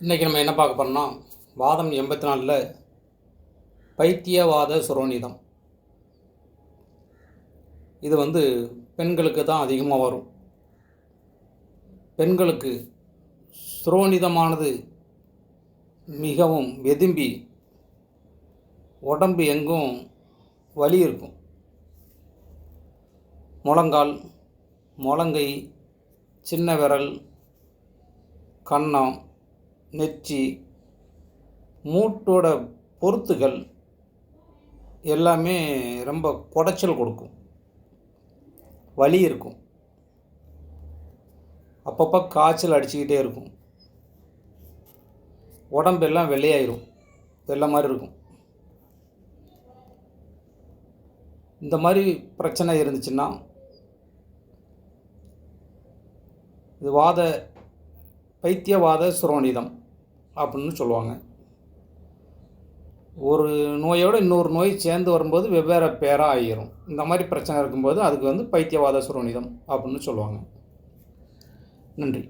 இன்றைக்கி நம்ம என்ன பார்க்க போறோம்னா வாதம் எண்பத்தி நாலில் பைத்தியவாத சுரோனிதம் இது வந்து பெண்களுக்கு தான் அதிகமாக வரும். பெண்களுக்கு சுரோனிதமானது மிகவும் வெதும்பி உடம்பு எங்கும் வலி இருக்கும். முழங்கால் முழங்கை சின்ன விரல் கன்னம் நெற்றி மூட்டோட பொருத்துகள் எல்லாமே ரொம்ப குடைச்சல் கொடுக்கும். வலி இருக்கும். அப்பப்போ காய்ச்சல் அடிச்சுக்கிட்டே இருக்கும். உடம்பெல்லாம் வெள்ளையாயிரும். வெள்ளை மாதிரி இருக்கும். இந்த மாதிரி பிரச்சனை இருந்துச்சுன்னா இது வாத பைத்தியவாத சுரோனிதம் அப்படின்னு சொல்லுவாங்க. ஒரு நோயோடு இன்னொரு நோய் சேர்ந்து வரும்போது வெவ்வேறு பேராக ஆகிரும் இந்த மாதிரி பிரச்சனை இருக்கும்போது அதுக்கு வந்து பைத்தியவாத சுரோனிதம் அப்படின்னு சொல்லுவாங்க. நன்றி.